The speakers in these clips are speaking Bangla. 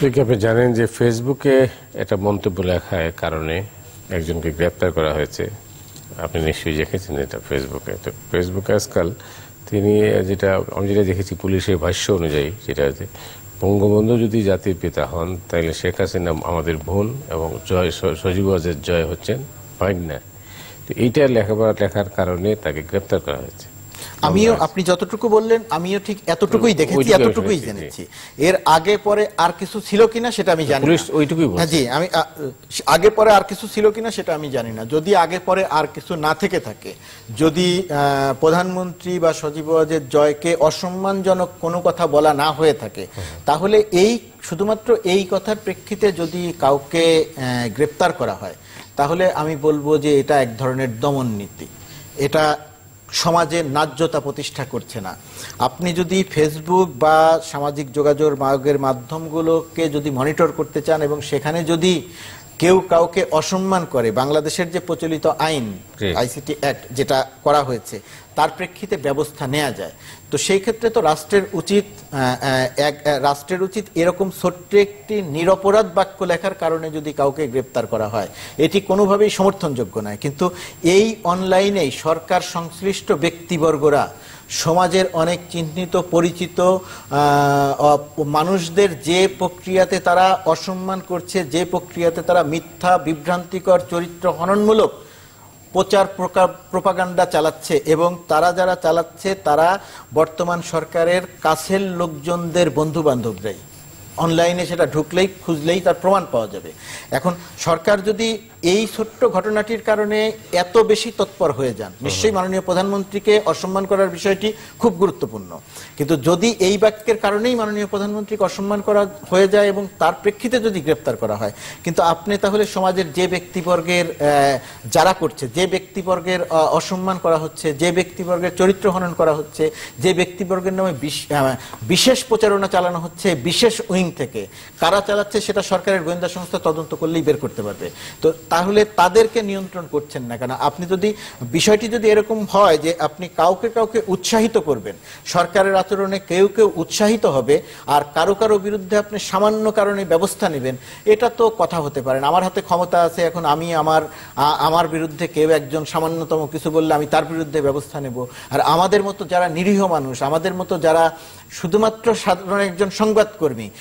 আপনি জানেন যে ফেসবুকে একটা মন্তব্য লেখার কারণে একজনকে গ্রেপ্তার করা হয়েছে? আপনি নিশ্চয়ই দেখেছেন এটা ফেসবুকে। তো ফেসবুকে আজকাল তিনি যেটা, আমি যেটা দেখেছি পুলিশের ভাষ্য অনুযায়ী, যেটা যে বঙ্গবন্ধু যদি জাতির পিতা হন, তাহলে শেখ হাসিনা আমাদের বোন এবং জয় সজীব ওয়াজের জয় হচ্ছেন না? তো এইটা লেখাপড়া, লেখার কারণে তাকে গ্রেপ্তার করা হয়েছে। আমিও আপনি যতটুকু বললেন আমিও ঠিক এতটুকুই দেখেছি এতটুকুই জেনেছি। এর আগে পরে আর কিছু ছিল কিনা সেটা আমি জানি না। ওইটুকুই। হ্যাঁ, জি আমি আগে পরে আর কিছু ছিল কিনা সেটা আমি জানি না। যদি আগে পরে আর কিছু না থেকে থাকে যদি প্রধানমন্ত্রী বা সজীব ওয়াজেদ জয়কে অসম্মানজনক কোনো কথা বলা না হয়ে থাকে তাহলে এই শুধুমাত্র এই কথার প্রেক্ষিতে যদি কাউকে গ্রেপ্তার করা হয় তাহলে আমি বলব যে এটা এক ধরনের দমন নীতি। এটা সমাজে ন্যায্যতা প্রতিষ্ঠা করছে না। আপনি যদি ফেসবুক বা সামাজিক যোগাযোগ মার্গের মাধ্যমগুলোকে যদি মনিটর করতে চান এবং সেখানে যদি কেউ কাউকে অসম্মান করে বাংলাদেশের যে প্রচলিত আইন। আইসিটি অ্যাক্ট যেটা করা হয়েছে তার প্রেক্ষিতে ব্যবস্থা নেওয়া যায় তো সেই ক্ষেত্রে তো রাষ্ট্রের উচিত এক রাষ্ট্রের উচিত এরকম ছোট্ট একটি নিরপরাধ বাক্য লেখার কারণে যদি কাউকে গ্রেপ্তার করা হয় এটি কোনোভাবেই সমর্থনযোগ্য নয় কিন্তু এই অনলাইনেই সরকার সংশ্লিষ্ট ব্যক্তিবর্গরা সমাজের অনেক চিহ্নিত, পরিচিত মানুষদের যে প্রক্রিয়াতে তারা অসম্মান করছে, যে প্রক্রিয়াতে তারা মিথ্যা, বিভ্রান্তিকর, চরিত্র হননমূলক প্রচার প্রোপাগান্ডা চালাচ্ছে এবং তারা যারা চালাচ্ছে, তারা বর্তমান সরকারের কাছের লোকজনদের বন্ধু বান্ধবরাই অনলাইনে সেটা ঢুকলেই খুঁজলেই তার প্রমাণ পাওয়া যাবে। এখন সরকার যদি এই ছোট্ট ঘটনাটির কারণে এত বেশি তৎপর হয়ে যান নিশ্চয়ই মাননীয় প্রধানমন্ত্রীকে অসম্মান করার বিষয়টি খুব গুরুত্বপূর্ণ। কিন্তু যদি এই বাক্যের কারণেই মাননীয় প্রধানমন্ত্রীকে অসম্মান করা হয়ে যায় এবং তার প্রেক্ষিতে যদি গ্রেপ্তার করা হয় কিন্তু আপনি তাহলে সমাজের যে ব্যক্তিবর্গের যারা করছে যে ব্যক্তিবর্গের অসম্মান করা হচ্ছে যে ব্যক্তিবর্গের চরিত্র হনন করা হচ্ছে যে ব্যক্তিবর্গের নামে বিশ- বিশেষ প্রচারণা চালানো হচ্ছে বিশেষ উইং থেকে কারা চালাচ্ছে সেটা সরকারের গোয়েন্দা সংস্থা তদন্ত করলেই বের করতে পারবে। তো তাহলে তাদেরকে নিয়ন্ত্রণ করছেন না কেন? আপনি যদি, বিষয়টি যদি এরকম হয় যে আপনি কাউকে কাউকে উৎসাহিত করবেন, সরকারের আচরণে কেউ কেউ উৎসাহিত হবে আর কারও কারও বিরুদ্ধে আপনি সামান্য কারণে ব্যবস্থা নেবেন, এটা তো কথা হতে পারে আমার হাতে ক্ষমতা আছে, এখন আমি আমার আমার বিরুদ্ধে কেউ একজন সামান্যতম কিছু বললে আমি তার বিরুদ্ধে ব্যবস্থা নেব। আর আমাদের মতো যারা নিরীহ মানুষ, আমাদের মতো যারা শুধুমাত্র সাধারণ একজন সংবাদকর্মী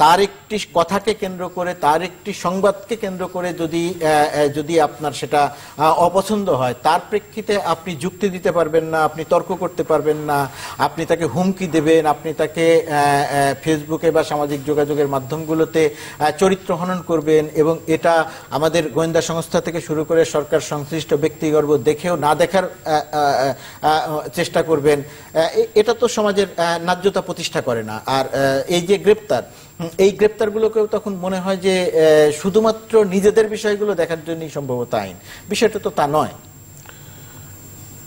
তার একটি কথাকে কেন্দ্র করে, তার একটি সংবাদকে কেন্দ্র করে যদি যদি আপনার সেটা অপছন্দ হয়, তার প্রেক্ষিতে আপনি যুক্তি দিতে পারবেন না, আপনি তর্ক করতে পারবেন না, আপনি তাকে হুমকি দেবেন, আপনি তাকে ফেসবুকে বা সামাজিক যোগাযোগের মাধ্যমগুলোতে চরিত্র হনন করবেন এবং এটা আমাদের গোয়েন্দা সংস্থা থেকে শুরু করে সরকার সংশ্লিষ্ট ব্যক্তিগর্ব দেখেও না দেখার চেষ্টা করবেন। এটা তো সমাজের ন্যায্যতা প্রতিষ্ঠা করে না। আর এই যে গ্রেপ্তার এই গ্রেপ্তারগুলোকেও তখন মনে হয় যে শুধুমাত্র নিজেদের বিষয়গুলো দেখার জন্যই সম্ভবত আইন। বিষয়টা তো তা নয়।